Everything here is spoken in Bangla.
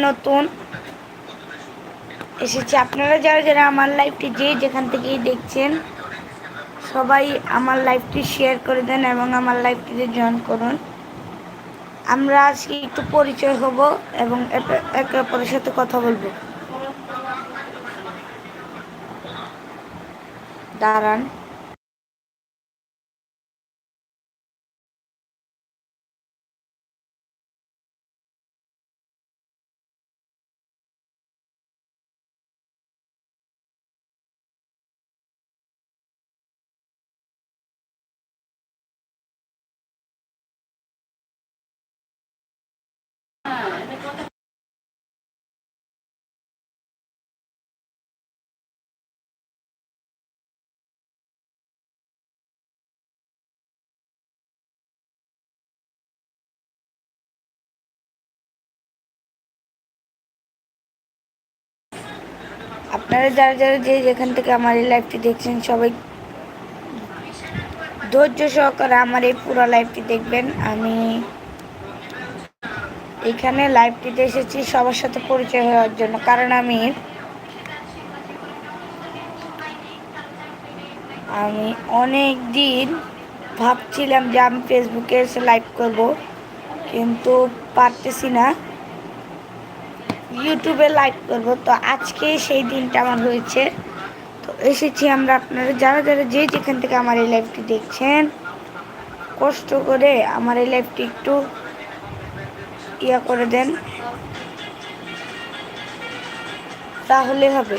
নতুন এসেছি। আপনারা যারা যারা আমার লাইফটি যে যেখান থেকেই দেখছেন, সবাই আমার লাইফটি শেয়ার করে দেন এবং আমার লাইফটিতে জয়েন করুন। আমরা আজকে একটু পরিচয় হব এবং একে- অপরের সাথে কথা বলব। দাঁড়ান। আপনারা যারা যারা যে যেখান থেকে আমার এই লাইভটি দেখছেন, সবাই ধৈর্য সহকারে আমার এই পুরো লাইভটি দেখবেন। আমি এখানে লাইভটিতে এসেছি সবার সাথে পরিচয় হওয়ার জন্য। কারণ আমি আমি অনেক দিন ভাবছিলাম যে আমি ফেসবুকে এসে লাইভ করব, কিন্তু পারতেছি না। ইউটিউবে লাইভ করব। তো আজকে সেই দিনটা আমার হয়েছে। তো এসেছি আমরা আপনারা যারা যারা যে যেখান থেকে আমার এই লাইফটি দেখছেন, কষ্ট করে আমার এই লাইফটি একটু ইয়া করে দেন। তাহলে হবে।